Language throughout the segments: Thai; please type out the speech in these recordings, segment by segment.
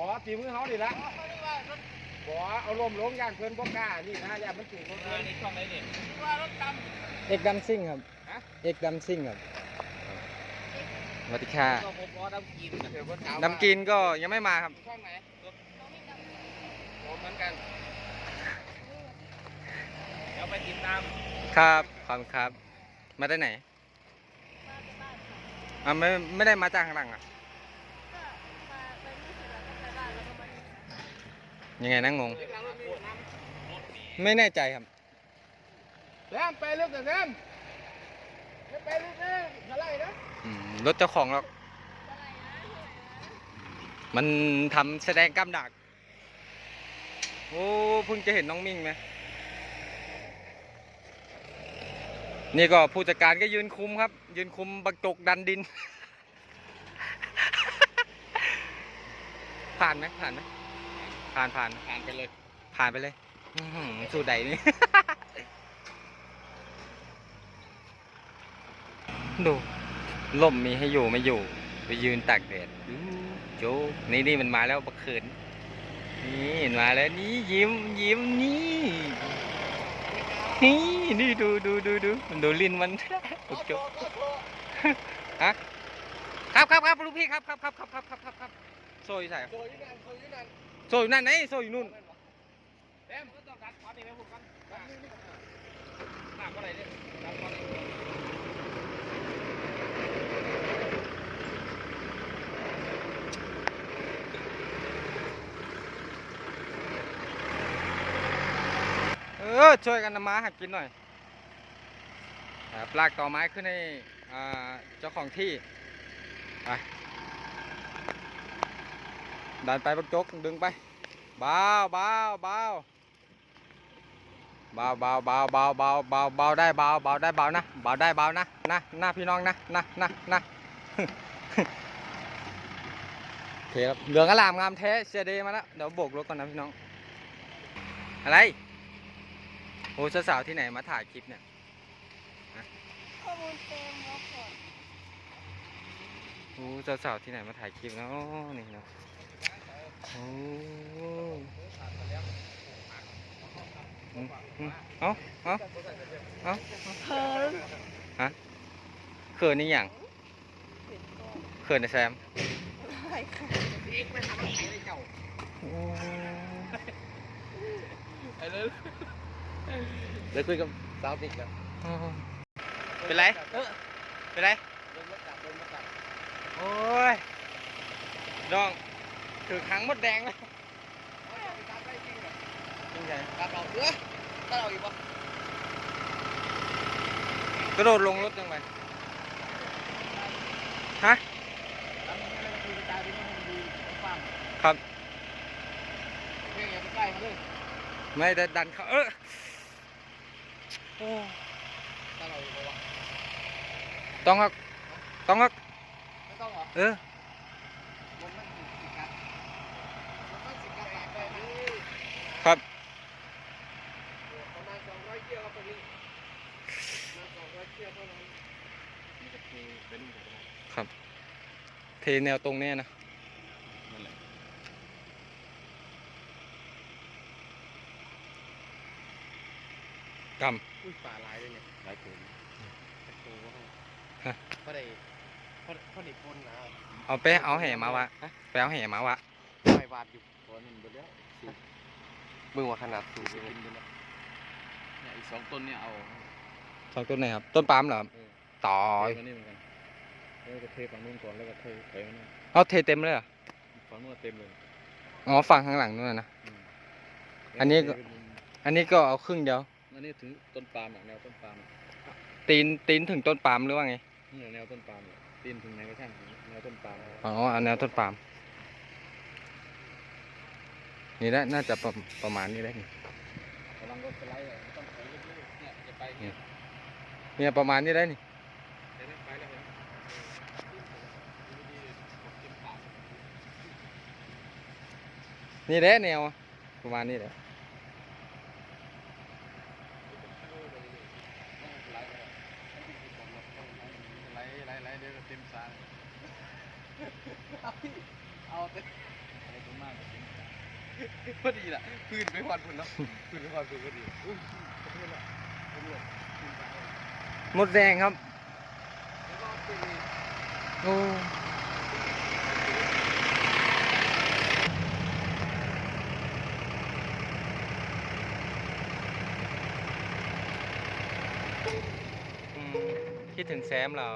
บ่ฝีมือเขาดิละบ่เอาลมลงย่างเพิ่นบ่กล้านี่นะย่างมันถูกเออนี่ช่องไหนนี่เอกดัมซิ่งครับฮะเอกดัมซิ่งครับสวัสดีค่ะก็ผมว่าน้ำกินเดี๋ยวเพิ่นถามว่าน้ำกินก็ยังไม่มาครับช่องไหนผมเหมือนกันเดี๋ยวไปติดตามครับขอบคุณครับ มาได้ไหนอ่าไม่ไม่ได้มาจากข้างหลังอะ ยังไงนะงง ไม่แน่ใจครับแซมไปลึกนะแซมอย่าไปลึกนะอย่าไล่นะอืมรถเจ้าของหรอกมันทำแสดงกล้ามดัก โอ้เพิ่งจะเห็นน้องมิ่งไหมนี่ก็ผู้จัดการก็ยืนคุมครับ ยืนคุมบักจกดันดิน ผ่านไหมผ่านไหม ผ่านผ่าน ผ่านไปเลย ผ่านไปเลยสูตรใดนี่ ดูล่มมีให้อยู่ไม่อยู่ ไปยืนตากแดดอู้โจกนี่นี่มันมาแล้วประเขินนี่มาแล้วนี่ยิ้มยิ้มนี่นี่นี่ดูดูดูดูมันดูลิ้นมัน โอ้โจฮะครับครับครับลูกพี่ครับครับครับครับครับครับครับโซยใส่ โดยยนันโซยยนัน โซ่อยู่นั่นไหนโซ่อยู่นู่นแซมก็ต้องการขอนี่ไปพูดกันหนักอะไรเนี่ยหนักอะไรเออช่วยกันนำมาหักกินหน่อยอ่าปลากต่อไม้ขึ้นให้อ่าเจ้าของที่ไป ดันไปปักจกดึงไปเบาเบาเบาเบาเบาเบาเบาเบาเบาเบาได้เบาเบาได้เบานะเบาได้เบานะนะนะพี่น้องนะนะนะนะโอเคครับเหลืองอลามงามแท้เสียเดมาแล้วเดี๋ยวโบกรถก่อนนะพี่น้อง อะไรโอ้สาวๆที่ไหนมาถ่ายคลิปเนี่ยข้อมูลเต็มแล้วค่ะโอ้สาวๆที่ไหนมาถ่ายคลิปเนาะนี่เนาะ เอ้าเอ้าเอ้าเขินฮะเขินนี่อย่างเขินนแซมอะไรค่ะเลยคุยกับสาวติดกันเป็นไรเป็นไรโอ้ยน้อง คือขังมดแดงนะกเระโดดลงรถยังไงฮะครับไม่ได้ดันเขาเออต้องฮักต้องฮักเออ เทแนวตรงเนี้ยนะนั่นแหละกอุ้ยป่าลายเลยเนี่ยลายผมตะโกว่าฮะเพราะได้เพราะเพราะได้คนนะำเอาไปเอาแห่มาวะไปเอาแห่มาวะไปวาดอยู่ตัวนึงไปแล้วมึงว่าขนาดสูงเลยเนี่ยอีกสองต้นเนี่ยเอาสองต้นไหนครับ ต้นปาล์มเหรอครับเออต่อเทมานี่เหมือนกัน แล้วก็เทฝั่งนู้นก่อนแล้วก็เทไปมานี่เอาเทเต็มเลยเหรอ ฝั่งนู้นเต็มเลยอ๋อฝั่งข้างหลังนู่นน่ะนะอันนี้ก็ อันนี้ก็เอาครึ่งเดียว อันนี้ถึงต้นปาล์มอะแนวต้นปาล์มอะตีนตีนถึงต้นปาล์มหรือว่าไงนี่แนวต้นปาล์มอะตีนถึงไหนก็ช่างแนวต้นปาล์มอะอ๋อเอาแนวต้นปาล์มนี่แหละน่าจะประประมาณนี้แหละนี่กำลังรถสไลด์อะไม่ต้องถอยเรื่อยๆเนี่ยจะไปเนี่ยเนี่ยประมาณนี้ได้นี่ เดี๋ยวนะไปแล้วเห็นไหม นี่แหละแนวประมาณนี้แหละไหลไหลไหลเดี๋ยวก็เต็มสายเอาเต็มมากพอดีล่ะพื้นไปควันพุ่นเนาะพื้นไปควันพุ่นพอดีอุ้ยขอโทษละผมหลงพื้นไปแล้วหมดแรงครับแล้วก็เป็น โอ้อืมคิดถึงแซมเหรอ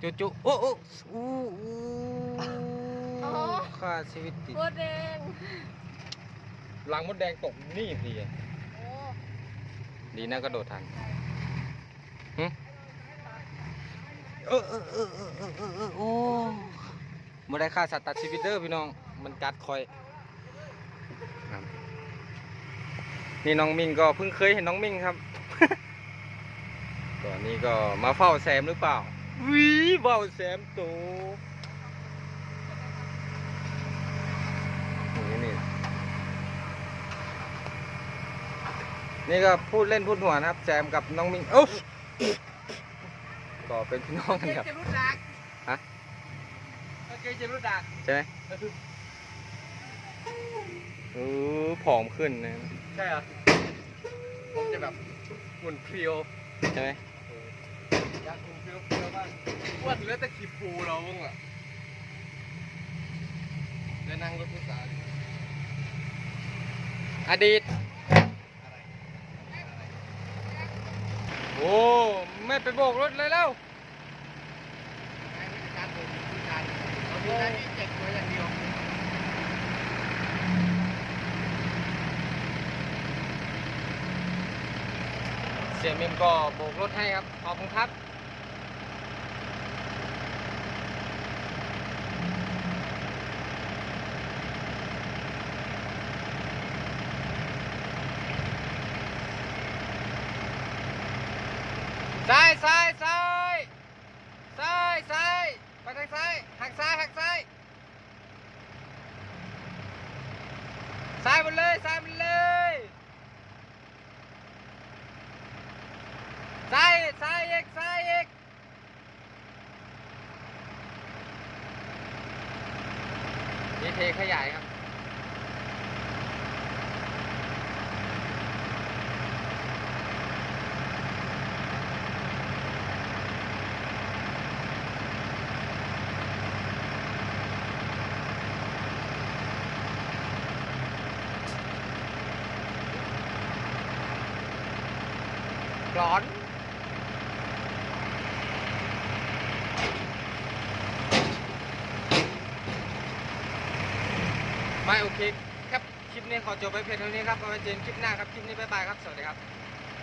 จุจุโอ้โอ้อู้อู้ค่าชีวิตติดโคตรแดงลังมดแดงตกนี่สิโอ้ดีนะก็โดดทันหึ เออเออเออเออเออเออเออโอ้ม่ได้ค่าสัตว์ตัดชีวิตเด้อพี่น้อง มันกัดคอยครับนี่น้องมิงก็เพิ่งเคยเห็นน้องมิงครับก่อนนี้ก็มาเฝ้าแซมหรือเปล่าวิเฝ้าแซมโตนี่นี่นี่ก็พูดเล่นพูดหัวนะครับ แซมกับน้องมิงโอ้ ก็เป็นพี่น้องกันครับ จะรู้ดักฮะ โอเคจะรู้ดักใช่ไหมเออผอมขึ้นนะใช่เหรอผมจะแบบหุ่นเพรียวใช่ไหมอยากหุ่นเพรียวเพรียวบ้างอ้วนเหลือแต่ขีปูเราบ้างล่ะเดี๋ยวนั่งรถผู้สาวดิอดีต โอ้ ไม่ไปโบกรถเลยแล้วการเดินผู้ชายเรามีหน้าที่เจ็บตัวอย่างเดียวเสียมิมก็โบกรถให้ครับขอบคุณครับ ซ้ายซ้ายซ้ายซ้ายซ้ายไปทางซ้ายหักซ้ายหักซ้ายซ้ายหมดเลยซ้ายหมดเลยซ้ายซ้ายอีกซ้ายอีกนี่เทขยายครับ ร้อนไม่โอเค ครับ คลิปนี้ขอจบไปเพียงเท่านี้ครับเอาไว้เจอกันคลิปหน้าครับ คลิปนี้บ๊ายบายครับ สวัสดีครับ